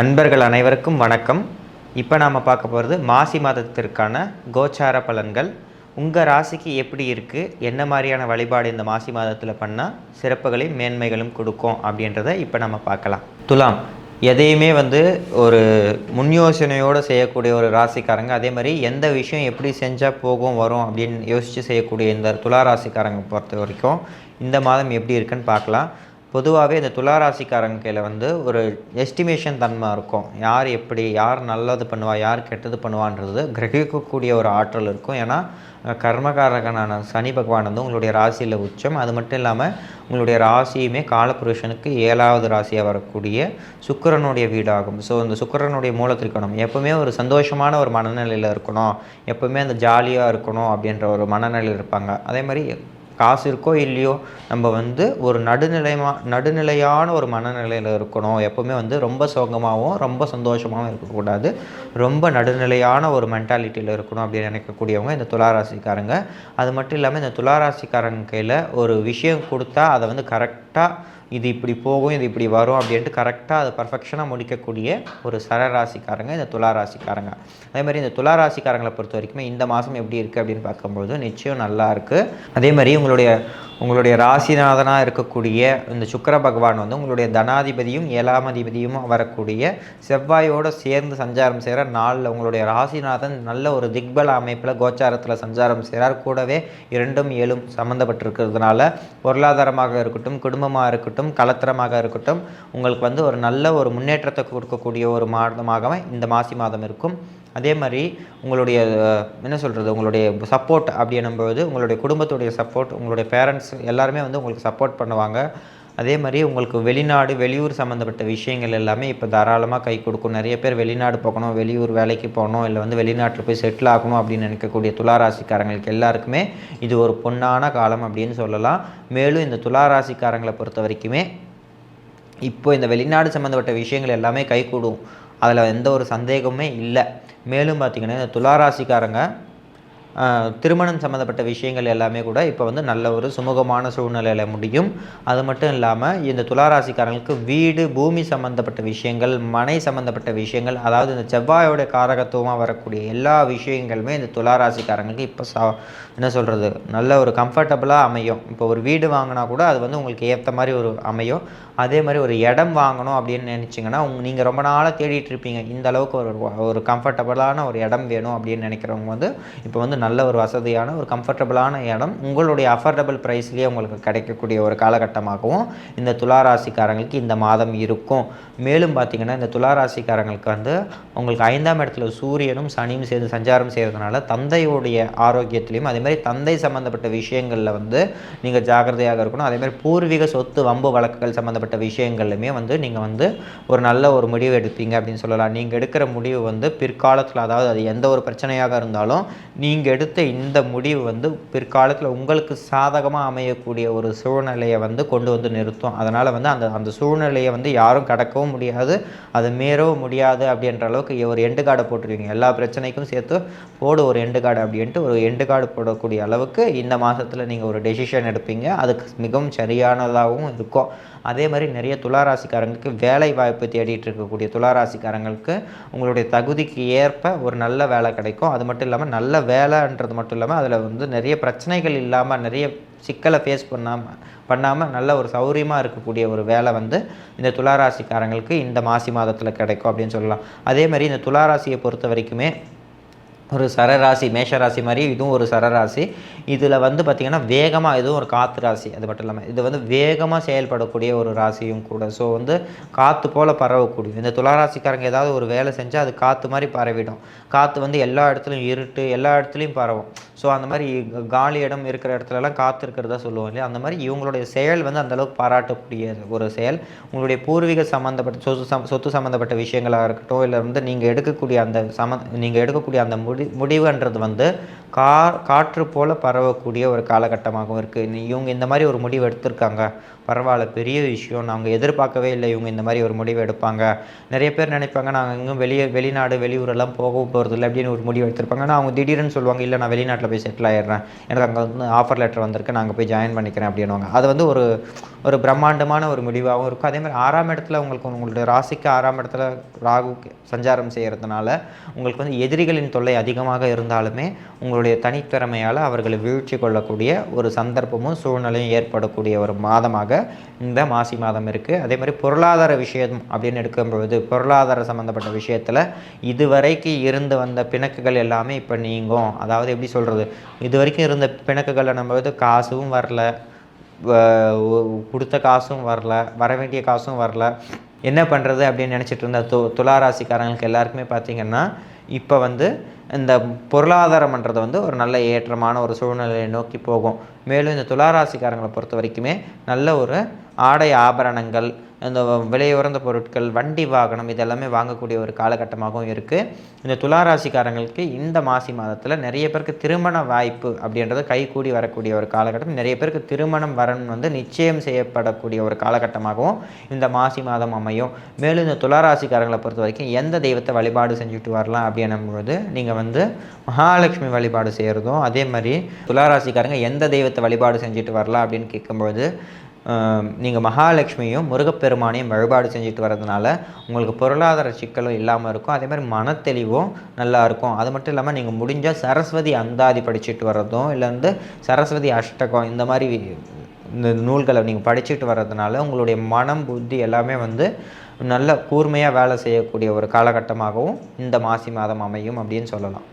அன்பர்கள் அனைவருக்கும் வணக்கம். இப்போ நாம் பார்க்க போகிறது மாசி மாதத்திற்கான கோச்சார பலன்கள். உங்கள் ராசிக்கு எப்படி இருக்குது என்ன மாதிரியான வழிபாடு இந்த மாசி மாதத்தில் பண்ணால் சிறப்புகளையும் மேன்மைகளும் கொடுக்கும் அப்படின்றத இப்போ நம்ம பார்க்கலாம். துலாம் எதையுமே வந்து ஒரு முன் யோசனையோடு செய்யக்கூடிய ஒரு ராசிக்காரங்க. அதே மாதிரி எந்த விஷயம் எப்படி செஞ்சால் போகும் வரும் அப்படின்னு யோசித்து செய்யக்கூடிய இந்த துலா ராசிக்காரங்க பொறுத்த வரைக்கும் இந்த மாதம் எப்படி இருக்குன்னு பார்க்கலாம். பொதுவாகவே இந்த துளாராசிக்காரங்க கையில் வந்து ஒரு எஸ்டிமேஷன் தன்மை இருக்கும். யார் எப்படி யார் நல்லது பண்ணுவா யார் கெட்டது பண்ணுவான்றது கிரகிக்கக்கூடிய ஒரு ஆற்றல் இருக்கும். ஏன்னா கர்மகாரகனான சனி பகவான் வந்து உங்களுடைய ராசியில் உச்சம். அது மட்டும் இல்லாமல் உங்களுடைய ராசியுமே காலபுருஷனுக்கு ஏழாவது ராசியாக வரக்கூடிய சுக்கிரனுடைய வீடாகும். ஸோ இந்த சுக்கிரனுடைய மூலத்திற்கணும் எப்போவுமே ஒரு சந்தோஷமான ஒரு மனநிலையில் இருக்கணும். எப்போவுமே அந்த ஜாலியாக இருக்கணும் அப்படின்ற ஒரு மனநிலையில் இருப்பாங்க. அதே மாதிரி காசு இருக்கோ இல்லையோ நம்ம வந்து ஒரு நடுநிலைமா நடுநிலையான ஒரு மனநிலையில் இருக்கணும். எப்போவுமே வந்து ரொம்ப சோகமாகவும் ரொம்ப சந்தோஷமாகவும் இருக்கக்கூடாது. ரொம்ப நடுநிலையான ஒரு மென்டாலிட்டியில் இருக்கணும் அப்படின்னு நினைக்கக்கூடியவங்க இந்த துளாராசிக்காரங்க. அது மட்டும் இல்லாமல் இந்த துளாராசிக்காரங்க கையில் ஒரு விஷயம் கொடுத்தா அதை வந்து கரெக்டாக இது இப்படி போகும் இது இப்படி வரும் அப்படின்ட்டு கரெக்டாக அதை பர்ஃபெக்ஷனாக முடிக்கக்கூடிய ஒரு சரராசிக்காரங்க இந்த துளாராசிக்காரங்க. அதே மாதிரி இந்த துளாராசிக்காரங்களை பொறுத்த வரைக்குமே இந்த மாதம் எப்படி இருக்குது அப்படின்னு பார்க்கும்போது நிச்சயம் நல்லா இருக்குது அதே மாதிரி உங்களுடைய உங்களுடைய ராசிநாதனாக இருக்கக்கூடிய இந்த சுக்கர பகவான் வந்து உங்களுடைய தனாதிபதியும் ஏழாம் அதிபதியும் வரக்கூடிய செவ்வாயோடு சேர்ந்து சஞ்சாரம் செய்கிற நாளில் உங்களுடைய ராசிநாதன் நல்ல ஒரு திக்பல அமைப்பில் கோச்சாரத்தில் சஞ்சாரம் செய்கிறார் கூடவே இரண்டும் ஏழும் சம்மந்தப்பட்டிருக்கிறதுனால பொருளாதாரமாக இருக்கட்டும் குடும்பமாக இருக்கட்டும் இருக்கட்டும் கலத்திரமாக இருக்கட்டும் உங்களுக்கு வந்து ஒரு நல்ல ஒரு முன்னேற்றத்தை கொடுக்கக்கூடிய ஒரு மாதமாகவும் இந்த மாசி மாதம் இருக்கும். அதே மாதிரி உங்களுடைய என்ன சொல்கிறது உங்களுடைய சப்போர்ட் அப்படின்னும்போது உங்களுடைய குடும்பத்துடைய சப்போர்ட் உங்களுடைய பேரண்ட்ஸ் எல்லாருமே வந்து உங்களுக்கு சப்போர்ட் பண்ணுவாங்க. அதே மாதிரி உங்களுக்கு வெளிநாடு வெளியூர் சம்மந்தப்பட்ட விஷயங்கள் எல்லாமே இப்போ தாராளமாக கை கொடுக்கும். நிறைய பேர் வெளிநாடு போகணும் வெளியூர் வேலைக்கு போகணும் இல்லை வந்து வெளிநாட்டில் போய் செட்டில் ஆகணும் அப்படின்னு நினைக்கக்கூடிய துளாராசிக்காரங்களுக்கு எல்லாருக்குமே இது ஒரு பொன்னான காலம் அப்படின்னு சொல்லலாம். மேலும் இந்த துளாராசிக்காரங்களை பொறுத்த வரைக்குமே இப்போ இந்த வெளிநாடு சம்மந்தப்பட்ட விஷயங்கள் எல்லாமே கைகூடும் அதில் எந்த ஒரு சந்தேகமே இல்லை. மேலும் பார்த்திங்கன்னா இந்த துளாராசிக்காரங்க திருமணம் சம்மந்தப்பட்ட விஷயங்கள் எல்லாமே கூட இப்போ வந்து நல்ல ஒரு சுமூகமான சூழ்நிலையில் முடியும். அது மட்டும் இல்லாமல் இந்த துளாராசிக்காரங்களுக்கு வீடு பூமி சம்மந்தப்பட்ட விஷயங்கள் மனை சம்மந்தப்பட்ட விஷயங்கள் அதாவது இந்த செவ்வாயோட காரகத்துவமாக வரக்கூடிய எல்லா விஷயங்களுமே இந்த துளாராசிக்காரங்களுக்கு இப்போ சா என்ன சொல்கிறது நல்ல ஒரு கம்ஃபர்டபுளாக அமையும். இப்போ ஒரு வீடு வாங்கினா கூட அது வந்து உங்களுக்கு ஏற்ற மாதிரி ஒரு அமையும். அதே மாதிரி ஒரு இடம் வாங்கணும் அப்படின்னு நினச்சிங்கன்னா உங்க நீங்கள் ரொம்ப நாளாக தேடிட்டு இருப்பீங்க. இந்த அளவுக்கு ஒரு ஒரு கம்ஃபர்டபுளான ஒரு இடம் வேணும் அப்படின்னு நினைக்கிறவங்க வந்து இப்போ வந்து நல்ல ஒரு வசதியான ஒரு கம்ஃபர்டபுளான இடம். உங்களுடைய அஃபோர்டபுள் ப்ரைஸ்லேயே உங்களுக்கு கிடைக்கக்கூடிய ஒரு காலகட்டமாகவும் இந்த துளாராசிக்காரங்களுக்கு இந்த மாதம் இருக்கும். மேலும் பார்த்திங்கன்னா இந்த துளாராசிக்காரங்களுக்கு வந்து உங்களுக்கு ஐந்தாம் இடத்துல சூரியனும் சனியும் சேர்ந்து சஞ்சாரம் செய்கிறதுனால தந்தையுடைய ஆரோக்கியத்திலையும் அதேமாதிரி தந்தை சம்மந்தப்பட்ட விஷயங்களில் வந்து நீங்கள் ஜாக்கிரதையாக இருக்கணும். அதேமாதிரி பூர்வீக சொத்து வம்பு வழக்குகள் சம்மந்தப்பட்ட விஷயங்கள்லையுமே வந்து நீங்கள் வந்து ஒரு நல்ல ஒரு முடிவு எடுப்பீங்க அப்படின்னு சொல்லலாம். நீங்கள் எடுக்கிற முடிவு வந்து பிற்காலத்தில் அதாவது அது எந்த ஒரு பிரச்சனையாக இருந்தாலும் நீங்கள் எடுத்த இந்த முடிவு வந்து பிற்காலத்தில் உங்களுக்கு சாதகமாக அமையக்கூடிய ஒரு சூழ்நிலையை வந்து கொண்டு வந்து நிறுத்தும். அதனால் வந்து அந்த அந்த சூழ்நிலையை வந்து யாரும் கடக்கவும் முடியாது. அதை மீறவும் முடியாது அப்படின்ற அளவுக்கு ஒரு எண்டு கார்டை போட்டுருவீங்க எல்லா பிரச்சனைக்கும் சேர்த்து போடு ஒரு எண்டு கார்டு அப்படின்ட்டு ஒரு எண்டு கார்டு போடக்கூடிய அளவுக்கு இந்த மாதத்தில் நீங்கள் ஒரு டெசிஷன் எடுப்பீங்க. அதுக்கு மிகவும் சரியானதாகவும் இருக்கும். அதே மாதிரி நிறைய துளாராசிக்காரங்களுக்கு வேலை வாய்ப்பு தேடிட்டு இருக்கக்கூடிய துளாராசிக்காரங்களுக்கு உங்களுடைய தகுதிக்கு ஏற்ப ஒரு நல்ல வேலை கிடைக்கும். அது மட்டும் இல்லாமல் நல்ல வேலைன்றது மட்டும் இல்லாமல் அதில் வந்து நிறைய பிரச்சனைகள் இல்லாமல் நிறைய சிக்கலை ஃபேஸ் பண்ணாமல் பண்ணாமல் நல்ல ஒரு சௌரியமாக இருக்கக்கூடிய ஒரு வேலை வந்து இந்த துளாராசிக்காரங்களுக்கு இந்த மாசி மாதத்தில் கிடைக்கும் அப்படின்னு சொல்லலாம். அதே மாதிரி இந்த துளாராசியை பொறுத்த வரைக்குமே ஒரு சரராசி மேஷராசி மாதிரி இதுவும் ஒரு சரராசி. இதில் வந்து பார்த்திங்கன்னா வேகமாக இதுவும் ஒரு காற்று ராசி அது மட்டும் இல்லாமல் இது வந்து வேகமாக செயல்படக்கூடிய ஒரு ராசியும் கூட. ஸோ வந்து காற்று போல் பரவக்கூடிய இந்த துளாராசிக்காரங்க ஏதாவது ஒரு வேலை செஞ்சால் அது காற்று மாதிரி பரவிடும். காற்று வந்து எல்லா இடத்துலையும் இருட்டு எல்லா இடத்துலையும் பரவும். ஸோ அந்த மாதிரி காலி இடம் இருக்கிற இடத்துலலாம் காத்திருக்கிறதா சொல்லுவோம் இல்லையா? அந்த மாதிரி இவங்களுடைய செயல் வந்து அந்தளவுக்கு பாராட்டக்கூடிய ஒரு செயல். உங்களுடைய பூர்வீக சம்மந்தப்பட்ட சொத்து சம் சொத்து சம்மந்தப்பட்ட விஷயங்களாக இருக்கட்டும் இல்லை வந்து நீங்கள் எடுக்கக்கூடிய அந்த சம நீங்கள் எடுக்கக்கூடிய அந்த முடி முடிவுன்றது வந்து கா காற்று போல் பரவக்கூடிய ஒரு காலகட்டமாகவும் இருக்குது இவங்க இந்த மாதிரி ஒரு முடிவு எடுத்திருக்காங்க. பரவாயில்ல பெரிய விஷயம். நாங்கள் எதிர்பார்க்கவே இல்லை இவங்க இந்த மாதிரி ஒரு முடிவு எடுப்பாங்க. நிறைய பேர் நினைப்பாங்க நாங்கள் எங்கும் வெளியே வெளிநாடு வெளியூரெல்லாம் போக போகிறது இல்லை அப்படின்னு ஒரு முடிவு எடுத்திருப்பாங்க. ஆனால் அவங்க திடீர்னு சொல்லுவாங்க இல்லை நான் வெளிநாட்டில் போய் செட்டில் ஆயிடுறேன். எனக்கு அங்கே வந்து ஆஃபர் லெட்டர் வந்திருக்கு. நாங்கள் போய் ஜாயின் பண்ணிக்கிறேன். அப்படின்னுவாங்க. அது வந்து ஒரு ஒரு பிரம்மாண்டமான ஒரு முடிவாகவும் இருக்கும். அதே மாதிரி ஆறாம் இடத்துல உங்களுக்கு உங்களுடைய ராசிக்கு ஆறாம் இடத்துல ராகு சஞ்சாரம் செய்கிறதுனால உங்களுக்கு வந்து எதிரிகளின் தொல்லை அதிகமாக இருந்தாலுமே உங்களுடைய தனித்திறமையால் அவர்களை வீழ்ச்சி கொள்ளக்கூடிய ஒரு சந்தர்ப்பமும் சூழ்நிலையும் ஏற்படக்கூடிய ஒரு மாதமாக இந்த மாசி மாதம் இருக்குது அதே மாதிரி பொருளாதார விஷயம் அப்படின்னு எடுக்கும்பொழுது பொருளாதார சம்மந்தப்பட்ட விஷயத்தில் இதுவரைக்கு இருந்து வந்த பிணக்குகள் எல்லாமே இப்போ நீங்கும். அதாவது எப்படி சொல்கிறது இது வரைக்கும் இருந்த பிணக்குகளை நம்ம வந்து காசும் வரல. கொடுத்த காசும் வரல. வர வேண்டிய காசும் வரல. என்ன பண்ணுறது அப்படின்னு நினச்சிட்டு இருந்த து துளாராசிக்காரங்களுக்கு எல்லாருக்குமே பார்த்திங்கன்னா இப்போ வந்து இந்த பொருளாதாரம்ன்றது வந்து ஒரு நல்ல ஏற்றமான ஒரு சூழ்நிலையை நோக்கி போகும். மேலும் இந்த துளாராசிக்காரங்களை பொறுத்த வரைக்குமே நல்ல ஒரு ஆடை ஆபரணங்கள் அந்த விலை பொருட்கள் வண்டி வாகனம் இதெல்லாமே வாங்கக்கூடிய ஒரு காலகட்டமாகவும் இருக்குது இந்த துளாராசிக்காரங்களுக்கு இந்த மாசி மாதத்தில் நிறைய பேருக்கு திருமண வாய்ப்பு அப்படின்றது கைகூடி வரக்கூடிய ஒரு காலகட்டம். நிறைய பேருக்கு திருமணம் வரன் வந்து நிச்சயம் செய்யப்படக்கூடிய ஒரு காலகட்டமாகவும் இந்த மாசி மாதம் அமையும். மேலும் இந்த துளாராசிக்காரங்களை பொறுத்த வரைக்கும் எந்த தெய்வத்தை வழிபாடு செஞ்சுட்டு வரலாம் அப்படின்னும்பொழுது நீங்கள் வந்து மகாலட்சுமி வழிபாடு செய்கிறதும் அதே மாதிரி துளாராசிக்காரங்க எந்த தெய்வத்தை வழிபாடு செஞ்சுட்டு வரலாம் அப்படின்னு கேட்கும்பொழுது நீங்கள் மகாலட்சுமியும் முருகப்பெருமானையும் வழிபாடு செஞ்சுட்டு வர்றதுனால உங்களுக்கு பொருளாதார சிக்கலும் இல்லாமல் இருக்கும். அதே மாதிரி மனத்தெளிவும் நல்லாயிருக்கும் அது மட்டும் இல்லாமல் நீங்கள் முடிஞ்சால் சரஸ்வதி அந்தாதி படிச்சுட்டு வர்றதும் இல்லை வந்து சரஸ்வதி அஷ்டகம் இந்த மாதிரி இந்த நூல்களை நீங்கள் படிச்சுட்டு வர்றதுனால உங்களுடைய மனம் புத்தி எல்லாமே வந்து நல்ல கூர்மையாக வேலை செய்யக்கூடிய ஒரு காலகட்டமாகவும் இந்த மாசி மாதம் அமையும் அப்படின்னு சொல்லலாம்.